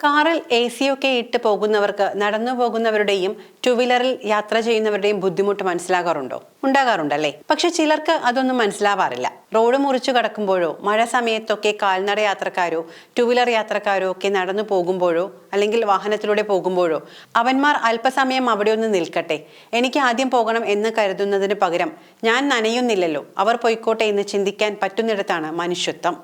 കാറിൽ A C ഒക്കെ ഇട്ട് പോകുന്നവർക്ക് നടന്നു പോകുന്നവരുടെയും ടു വീലറിൽ യാത്ര ചെയ്യുന്നവരുടെയും ബുദ്ധിമുട്ട് മനസ്സിലാകാറുണ്ടോ? ഉണ്ടാകാറുണ്ടല്ലേ? പക്ഷെ ചിലർക്ക് അതൊന്നും മനസ്സിലാവാറില്ല. റോഡ് മുറിച്ചു കടക്കുമ്പോഴോ മഴ സമയത്തൊക്കെ കാൽനട യാത്രക്കാരോ ടു വീലർ യാത്രക്കാരോ ഒക്കെ നടന്നു പോകുമ്പോഴോ അല്ലെങ്കിൽ വാഹനത്തിലൂടെ പോകുമ്പോഴോ അവന്മാർ അല്പസമയം അവിടെ ഒന്ന് നിൽക്കട്ടെ. എനിക്ക് ആദ്യം പോകണം എന്ന് കരുതുന്നതിന് പകരം ഞാൻ നനയുന്നില്ലല്ലോ. അവർ പൊയ്ക്കോട്ടെ എന്ന് ചിന്തിക്കാൻ പറ്റുന്നിടത്താണ് മനുഷ്യത്വം.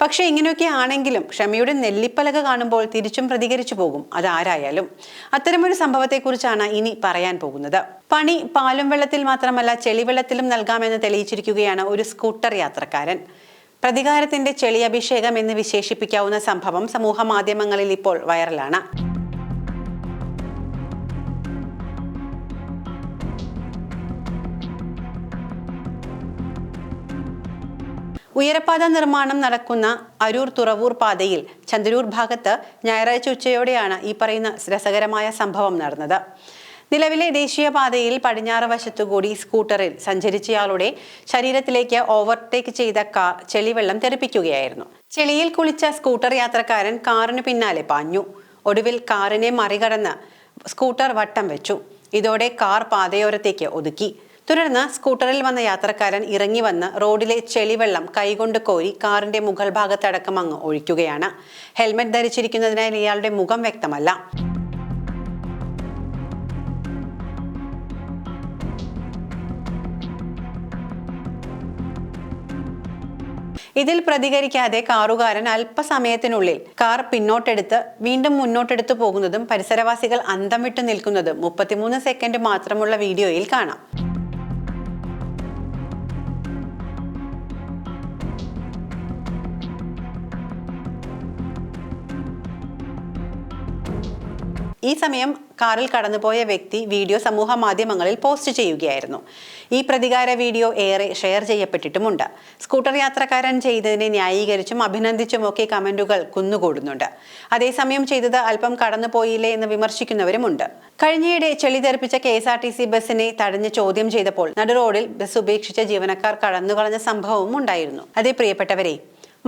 പക്ഷെ ഇങ്ങനെയൊക്കെ ആണെങ്കിലും ക്ഷമയുടെ നെല്ലിപ്പലക കാണുമ്പോൾ തിരിച്ചും പ്രതികരിച്ചു പോകും. അതാരായാലും അത്തരമൊരു സംഭവത്തെക്കുറിച്ചാണ് ഇനി പറയാൻ പോകുന്നത്. പണി പാലും വെള്ളത്തിൽ മാത്രമല്ല ചെളിവെള്ളത്തിലും നൽകാമെന്ന് തെളിയിച്ചിരിക്കുകയാണ് ഒരു സ്കൂട്ടർ യാത്രക്കാരൻ. പ്രതികാരത്തിന്റെ ചെളി അഭിഷേകം എന്ന് വിശേഷിപ്പിക്കാവുന്ന സംഭവം സമൂഹ മാധ്യമങ്ങളിൽ ഇപ്പോൾ വൈറലാണ്. ഉയരപാത നിർമ്മാണം നടക്കുന്ന അരൂർ തുറവൂർ പാതയിൽ ചന്ദ്രൂർ ഭാഗത്ത് ഞായറാഴ്ച ഉച്ചയോടെയാണ് ഈ പറയുന്ന രസകരമായ സംഭവം നടന്നത്. നിലവിലെ ദേശീയപാതയിൽ പടിഞ്ഞാറ് വശത്തുകൂടി സ്കൂട്ടറിൽ സഞ്ചരിച്ചയാളുടെ ശരീരത്തിലേക്ക് ഓവർടേക്ക് ചെയ്ത കാർ ചെളിവെള്ളം തെറിപ്പിക്കുകയായിരുന്നു. ചെളിയിൽ കുളിച്ച സ്കൂട്ടർ യാത്രക്കാരൻ കാറിന് പിന്നാലെ പാഞ്ഞു. ഒടുവിൽ കാറിനെ മറികടന്ന് സ്കൂട്ടർ വട്ടം വെച്ചു. ഇതോടെ കാർ പാതയോരത്തേക്ക് ഒതുക്കി. തുടർന്ന് സ്കൂട്ടറിൽ വന്ന യാത്രക്കാരൻ ഇറങ്ങി വന്ന് റോഡിലെ ചെളിവെള്ളം കൈകൊണ്ട് കോരി കാറിന്റെ മുകൾ ഭാഗത്തടക്കം അങ്ങ് ഒഴിക്കുകയാണ്. ഹെൽമെറ്റ് ധരിച്ചിരിക്കുന്നതിനാൽ ഇയാളുടെ മുഖം വ്യക്തമല്ല. ഇതിൽ പ്രതികരിക്കാതെ കാറുകാരൻ അല്പസമയത്തിനുള്ളിൽ കാർ പിന്നോട്ടെടുത്ത് വീണ്ടും മുന്നോട്ടെടുത്തു പോകുന്നതും പരിസരവാസികൾ അന്തം വിട്ടു നിൽക്കുന്നതും മുപ്പത്തിമൂന്ന് സെക്കൻഡ് മാത്രമുള്ള വീഡിയോയിൽ കാണാം. ഈ സമയം കാറിൽ കടന്നുപോയ വ്യക്തി വീഡിയോ സമൂഹ മാധ്യമങ്ങളിൽ പോസ്റ്റ് ചെയ്യുകയായിരുന്നു. ഈ പ്രതികാര വീഡിയോ ഏറെ ഷെയർ ചെയ്യപ്പെട്ടിട്ടുമുണ്ട്. സ്കൂട്ടർ യാത്രക്കാരൻ ചെയ്തതിനെ ന്യായീകരിച്ചും അഭിനന്ദിച്ചുമൊക്കെ കമന്റുകൾ കുന്നുകൂടുന്നുണ്ട്. അതേസമയം ചെയ്തത് അല്പം കടന്നുപോയില്ലേ എന്ന് വിമർശിക്കുന്നവരുമുണ്ട്. കഴിഞ്ഞയിടെ ചെളി തെറിപ്പിച്ച K S R T C ബസ്സിനെ തടഞ്ഞ് ചോദ്യം ചെയ്തപ്പോൾ നടുറോഡിൽ ബസ് ഉപേക്ഷിച്ച ജീവനക്കാർ കടന്നുകളഞ്ഞ സംഭവവും ഉണ്ടായിരുന്നു. അതേ പ്രിയപ്പെട്ടവരെ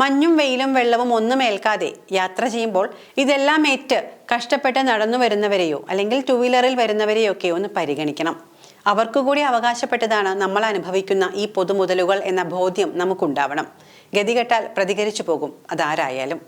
മഞ്ഞും വെയിലും വെള്ളവും ഒന്നും ഏൽക്കാതെ യാത്ര ചെയ്യുമ്പോൾ ഇതെല്ലാം ഏറ്റ് കഷ്ടപ്പെട്ട് നടന്നു വരുന്നവരെയോ അല്ലെങ്കിൽ ടു വീലറിൽ വരുന്നവരെയൊക്കെ ഒന്ന് പരിഗണിക്കണം. അവർക്കു കൂടി അവകാശപ്പെട്ടതാണ് നമ്മൾ അനുഭവിക്കുന്ന ഈ പൊതുമുതലുകൾ എന്ന ബോധ്യം നമുക്കുണ്ടാവണം. ഗതികെട്ടാൽ പ്രതികരിച്ചു പോകും. അതാരായാലും.